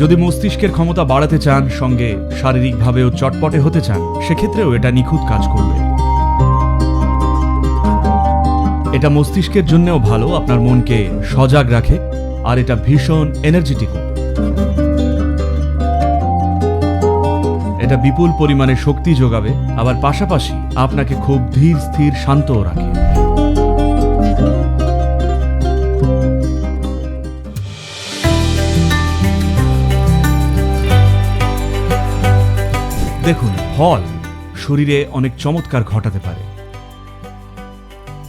যদি মস্তিষ্কের ক্ষমতা বাড়াতে চান, সঙ্গে শারীরিকভাবেও চটপটে হতে চান, সেক্ষেত্রেও এটা নিখুঁত কাজ করবে। এটা মস্তিষ্কের জন্যও ভালো, আপনার মনকে সজাগ রাখে, আর এটা ভীষণ এনার্জেটিকও এটা বিপুল পরিমাণে শক্তি যোগাবে, আবার পাশাপাশি আপনাকে খুব ধীর, স্থির, শান্তও রাখে। দেখুন ফল শরীরে অনেক চমৎকার ঘটাতে পারে।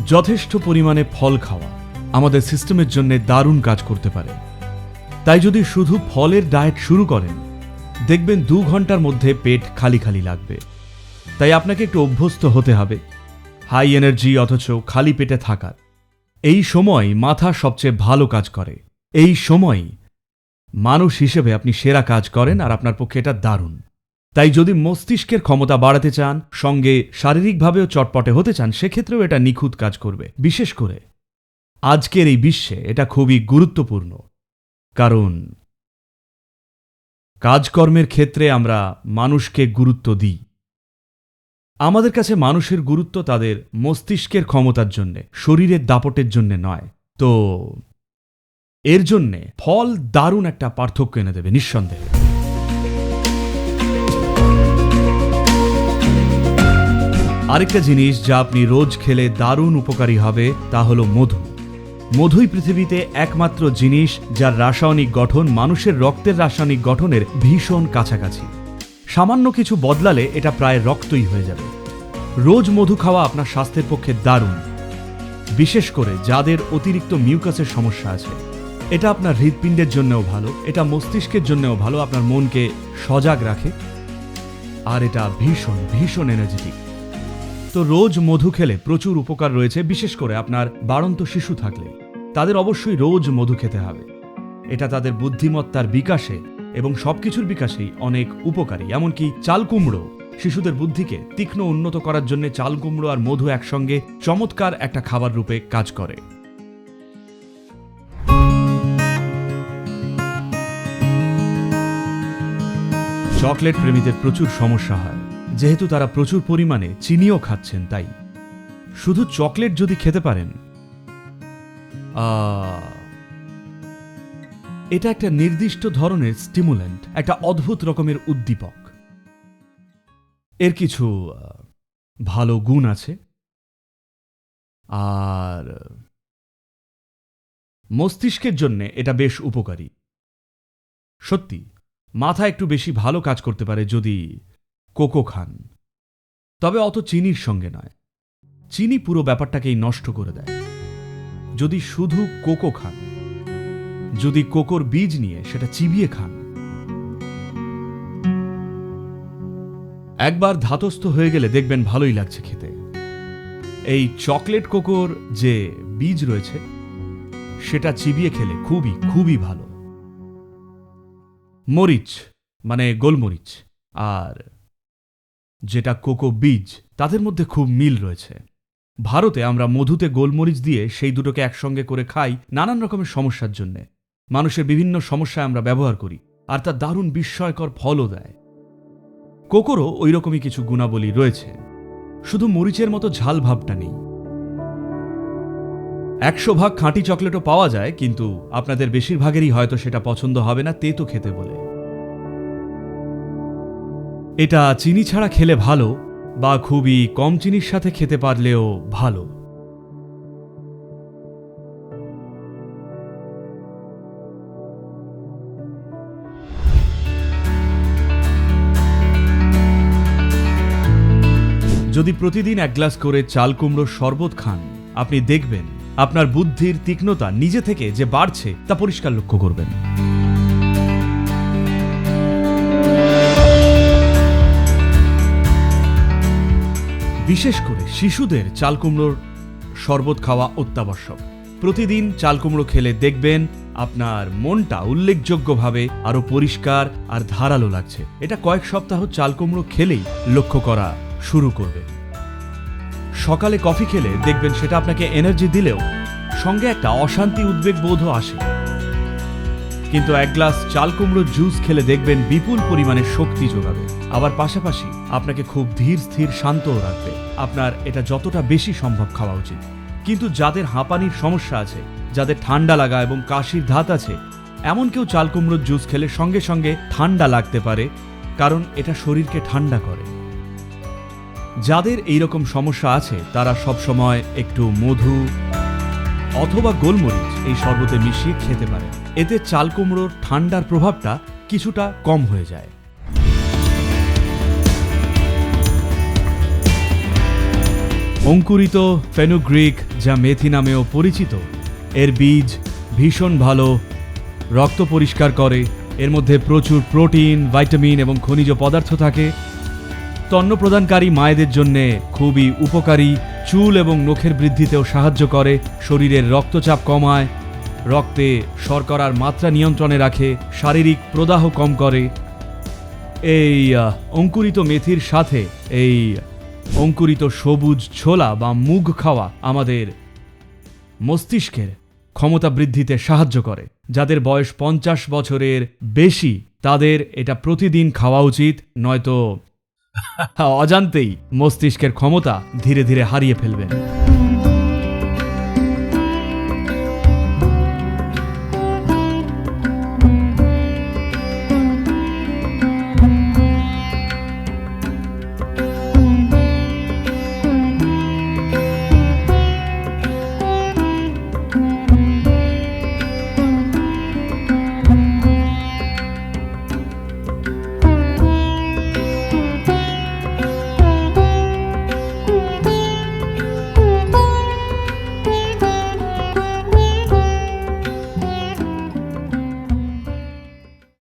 যথেষ্ট পরিমাণে ফল খাওয়া আমাদের সিস্টেমের জন্য দারুণ কাজ করতে পারে। তাই যদি শুধু ফলের ডায়েট শুরু করেন, দেখবেন দু ঘণ্টার মধ্যে পেট খালি খালি লাগবে। তাই আপনাকে একটু অভ্যস্ত হতে হবে, হাই এনার্জি অথচ খালি পেটে থাকার। এই সময় মাথা সবচেয়ে ভালো কাজ করে। এই সময় মানুষ হিসেবে আপনি সেরা কাজ করেন আর আপনার পক্ষে এটা দারুণ। তাই যদি মস্তিষ্কের ক্ষমতা বাড়াতে চান, সঙ্গে শারীরিকভাবেও চটপটে হতে চান, সেক্ষেত্রেও এটা নিখুঁত কাজ করবে। বিশেষ করে আজকের এই বিশ্বে এটা খুবই গুরুত্বপূর্ণ। কারণ কাজকর্মের ক্ষেত্রে আমরা মানুষকে গুরুত্ব দিই। আমাদের কাছে মানুষের গুরুত্ব তাদের মস্তিষ্কের ক্ষমতার জন্যে, শরীরের দাপটের জন্যে নয়। তো এর জন্যে ফল দারুণ একটা পার্থক্য এনে দেবে, নিঃসন্দেহে। আরেকটা জিনিস যা আপনি রোজ খেলে দারুণ উপকারী হবে, তা হলো মধু। মধুই পৃথিবীতে একমাত্র জিনিস যার রাসায়নিক গঠন মানুষের রক্তের রাসায়নিক গঠনের ভীষণ কাছাকাছি। সামান্য কিছু বদলালে এটা প্রায় রক্তই হয়ে যাবে। রোজ মধু খাওয়া আপনার স্বাস্থ্যের পক্ষে দারুণ। বিশেষ করে যাদের অতিরিক্ত মিউকাসের সমস্যা আছে। এটা আপনার হৃৎপিণ্ডের জন্যও ভালো, এটা মস্তিষ্কের জন্যও ভালো, আপনার মনকে সজাগ রাখে। আর এটা ভীষণ ভীষণ এনার্জেটিক তো রোজ মধু খেলে প্রচুর উপকার রয়েছে, বিশেষ করে আপনার বাড়ন্ত শিশু থাকলে। তাদের অবশ্যই রোজ মধু খেতে হবে। এটা তাদের বুদ্ধিমত্তার বিকাশে এবং সবকিছুর বিকাশেই অনেক উপকারী। এমনকি চাল কুমড়ো, শিশুদের বুদ্ধিকে তীক্ষ্ণ উন্নত করার জন্য চাল কুমড়ো আর মধু একসঙ্গে চমৎকার একটা খাবার রূপে কাজ করে। চকলেট প্রেমীদের প্রচুর সমস্যা হয়। যেহেতু তারা প্রচুর পরিমাণে চিনিও খাচ্ছেন, তাই। শুধু চকলেট যদি খেতে পারেন। এটা একটা নির্দিষ্ট ধরনের স্টিমুল্যান্ট একটা অদ্ভুত রকমের উদ্দীপক। এর কিছু ভালো গুণ আছে। আর, মস্তিষ্কের জন্য এটা বেশ উপকারী। সত্যি, মাথা একটু বেশি ভালো কাজ করতে পারে যদি কোকো খান। তবে অত চিনির সঙ্গে নয়। চিনি পুরো ব্যাপারটাকেই নষ্ট করে দেয়। যদি শুধু কোকো খান, যদি কোকোর বীজ নিয়ে সেটা চিবিয়ে খান। একবার ধাতস্থ হয়ে গেলে দেখবেন ভালোই লাগছে খেতে। এই চকলেট কোকোর যে বীজ রয়েছে, সেটা চিবিয়ে খেলে খুবই খুবই ভালো। মরিচ মানে গোলমরিচ, আর যেটা কোকো বীজ, তাদের মধ্যে খুব মিল রয়েছে। ভারতে আমরা মধুতে গোলমরিচ দিয়ে সেই দুটোকে একসঙ্গে করে খাই নানান রকমের সমস্যার জন্যে। মানুষের বিভিন্ন সমস্যায় আমরা ব্যবহার করি, আর তা দারুণ বিস্ময়কর ফলও দেয়। কোকোরও ওই রকমই কিছু গুণাবলী রয়েছে। শুধু মরিচের মতো ঝাল ভাবটা নেই। একশো ভাগ খাঁটি চকলেটও পাওয়া যায়, কিন্তু আপনাদের বেশিরভাগেরই হয়তো সেটা পছন্দ হবে না তেতো খেতে বলে। এটা চিনি ছাড়া খেলে ভালো বা খুবই কম চিনির সাথে খেতে পারলেও ভালো। যদি প্রতিদিন এক গ্লাস করে চাল কুমড়োর শরবত খান, আপনি দেখবেন আপনার বুদ্ধির তীক্ষ্ণতা নিজে থেকে যে বাড়ছে তা পরিষ্কার লক্ষ্য করবেন। বিশেষ করে শিশুদের চাল কুমড়োর শরবত খাওয়া অত্যাবশ্যক। প্রতিদিন চাল কুমড়ো খেলে দেখবেন আপনার মনটা উল্লেখযোগ্যভাবে আরও পরিষ্কার আর ধারালো লাগছে। এটা কয়েক সপ্তাহ চাল কুমড়ো খেলেই লক্ষ্য করা শুরু করবে। সকালে কফি খেলে দেখবেন সেটা আপনাকে এনার্জি দিলেও সঙ্গে একটা অশান্তি উদ্বেগ বোধও আসে। কিন্তু এক গ্লাস চাল কুমড়োর জুস খেলে দেখবেন বিপুল পরিমাণে শক্তি যোগাবে। আবার পাশাপাশি আপনাকে খুব ধীর, স্থির, শান্তও রাখবে। আপনার এটা যতটা বেশি সম্ভব খাওয়া উচিত। কিন্তু যাদের হাঁপানির সমস্যা আছে, যাদের ঠান্ডা লাগা এবং কাশির ধাত আছে, এমন কেউ চাল কুমড়োর জুস খেলে সঙ্গে সঙ্গে ঠান্ডা লাগতে পারে, কারণ এটা শরীরকে ঠান্ডা করে। যাদের এইরকম সমস্যা আছে, তারা সবসময় একটু মধু অথবা গোলমরিচ এই শরবতে মিশিয়ে খেতে পারে এতে চাল কুমড়োর ঠান্ডার প্রভাবটা কিছুটা কম হয়ে যায়। অঙ্কুরিত ফেনুগ্রিক, যা মেথি নামেও পরিচিত, এর বীজ ভীষণ ভালো, রক্ত পরিষ্কার করে, এর মধ্যে প্রচুর প্রোটিন, ভাইটামিন এবং খনিজ পদার্থ থাকে। স্তন্য প্রদানকারী মায়েদের জন্যে খুবই উপকারী চুল এবং নখের বৃদ্ধিতেও সাহায্য করে, শরীরের রক্তচাপ কমায়, রক্তে শর্করার মাত্রা নিয়ন্ত্রণে রাখে, শারীরিক প্রদাহ কম করে। এই অঙ্কুরিত মেথির সাথে এই অঙ্কুরিত সবুজ ছোলা বা মুগ খাওয়া আমাদের মস্তিষ্কের ক্ষমতা বৃদ্ধিতে সাহায্য করে। যাদের বয়স পঞ্চাশ বছরের বেশি, তাদের এটা প্রতিদিন খাওয়া উচিত, নয়তো অজান্তেই মস্তিষ্কের ক্ষমতা ধীরে ধীরে হারিয়ে ফেলবেন